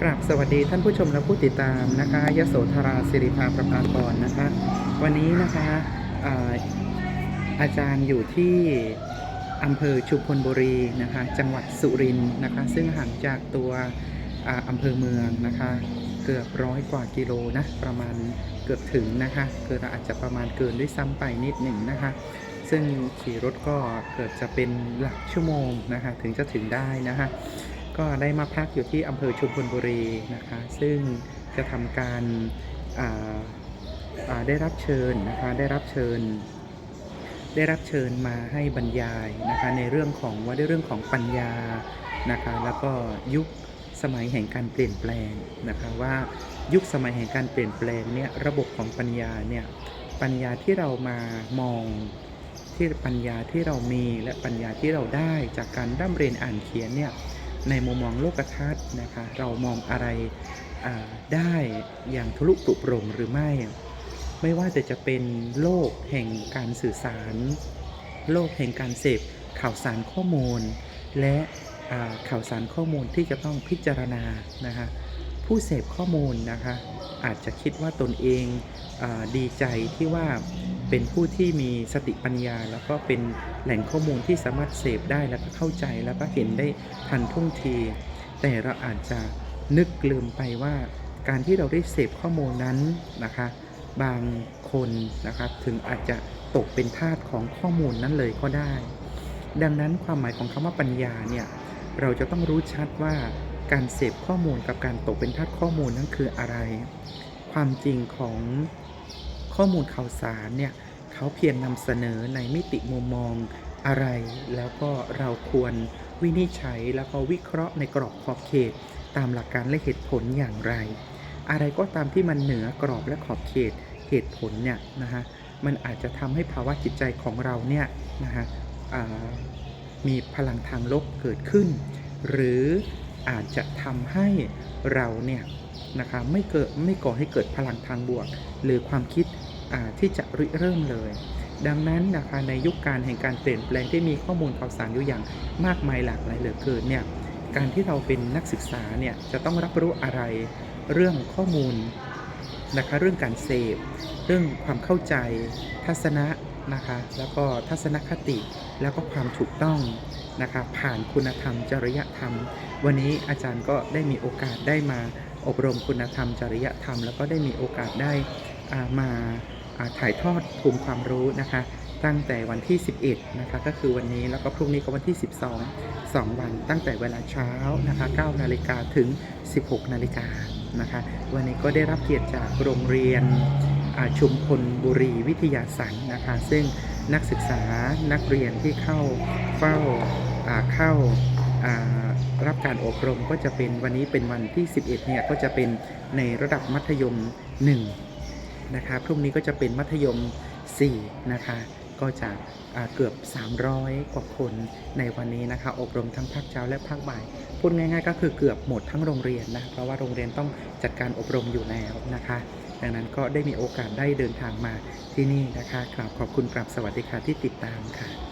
กราบสวัสดีท่านผู้ชมและผู้ติดตามนะคะยโสธราสิริภาประภากรนะคะ วันนี้นะคะอาอาจารย์อยู่ที่อำเภอชุมพลบุรีนะคะ จังหวัดสุรินทร์นะคะ ซึ่งห่างจากตัวอำเภอเมืองนะคะ เกือบร้อยกว่ากิโลนะประมาณเกือบถึงนะคะเกิดอาจจะประมาณเกินด้วยซ้ำไปนิดหนึ่งนะคะ ซึ่งขี่รถก็เกือบจะเป็นหลักชั่วโมงนะคะ ถึงจะถึงได้นะคะ ก็ได้มาพักอยู่ที่อำเภอชุมพลบุรีนะคะ ซึ่งจะทำการได้รับเชิญนะคะได้รับเชิญ ได้รับเชิญมาให้บรรยายนะคะในเรื่องของว่าด้วยเรื่องของปัญญานะคะแล้วก็ยุคสมัยแห่งการเปลี่ยนแปลงนะคะว่ายุคสมัยแห่งการเปลี่ยนแปลงเนี่ยระบบของปัญญาเนี่ยปัญญาที่เรามามองที่ปัญญาที่เรามีและปัญญาที่เราได้จากการร่ำเรียนอ่านเขียนเนี่ย ในมุมมองโลกทัศน์นะคะ เรามองอะไรได้อย่างทะลุปลุโปร่งหรือไม่ ไม่ว่าจะจะเป็นโลกแห่งการสื่อสาร โลกแห่งการเสพข่าวสารข้อมูล และข่าวสารข้อมูลที่จะต้องพิจารณานะคะผู้เสพข้อมูลนะคะอาจจะคิดว่าตนเองอดีใจที่ว่า เป็นผู้ที่มีสติปัญญา แล้วก็เป็นแหล่งข้อมูลที่สามารถเสพได้แล้วก็เข้าใจแล้วก็เห็นได้ทันท่วงที แต่เราอาจจะนึกลืมไปว่า การที่เราได้เสพข้อมูลนั้นนะคะ บางคนนะครับถึงอาจจะตกเป็นทาสของข้อมูลนั้นเลยก็ได้ ดังนั้นความหมายของคำว่าปัญญาเนี่ยเราจะต้องรู้ชัดว่าการเสพข้อมูลกับการตกเป็นทาสข้อมูลนั้นคืออะไร ความจริงของ ข้อมูลข่าวสารเนี่ยเขาเพียงนำเสนอในมิติมุมมองอะไร แล้วก็เราควรวินิจฉัยแล้วก็วิเคราะห์ในกรอบขอบเขต ตามหลักการและเหตุผลอย่างไร อะไรก็ตามที่มันเหนือกรอบและขอบเขตเหตุผลเนี่ยนะฮะมันอาจจะทำให้ภาวะจิตใจของเราเนี่ยนะฮะมีพลังทางลบเกิดขึ้น หรืออาจจะทำให้เราเนี่ยนะคะไม่เกิดไม่ก่อให้เกิดพลังทางบวก หรือความคิด ที่จะริเริ่มเลย ดังนั้นนะคะในยุคการแห่งการเปลี่ยนแปลงที่มีข้อมูลข่าวสารอยู่อย่างมากมายหลากหลายเหลือเกินเนี่ยการที่เราเป็นนักศึกษาเนี่ยจะต้องรับรู้อะไรเรื่องข้อมูลนะคะเรื่องการเสพเรื่องความเข้าใจ ทัศนะนะคะแล้วก็ทัศนคติแล้วก็ความถูกต้องนะคะผ่านคุณธรรม จริยธรรม วันนี้อาจารย์ก็ได้มีโอกาสได้มาอบรมคุณธรรมจริยธรรม แล้วก็ได้มีโอกาสได้อ่ามา ถ่ายทอดภูมิความรู้นะคะ ตั้งแต่วันที่ 11 นะคะ ก็คือวันนี้แล้วก็พรุ่งนี้ก็วันที่ 12 2 วันตั้งแต่เวลาเช้านะคะ9นาฬิกาถึง 16นาฬิกานะคะ วันนี้ก็ได้รับเกียรติจากโรงเรียนชุมพลบุรีวิทยาสันนะคะ ซึ่งนักศึกษานักเรียนที่เข้าเฝ้าเข้าอ่ารับการอบรมก็จะเป็นวันนี้เป็นวันที่ 11 เนี่ย ก็จะเป็นในระดับมัธยม 1 นะคะพรุ่งนี้ก็จะเป็นมัธยม 4 นะคะ ก็จะเกือบ 300 กว่าคนในวันนี้นะคะ อบรมทั้งภาคเช้าและภาคบ่าย พูดง่าย ๆ ก็คือเกือบหมดทั้งโรงเรียนนะ เพราะว่าโรงเรียนต้องจัดการอบรมอยู่แล้วนะคะ ดังนั้นก็ได้มีโอกาสได้เดินทางมาที่นี่นะคะกราบขอบคุณกราบสวัสดีค่ะที่ติดตามค่ะ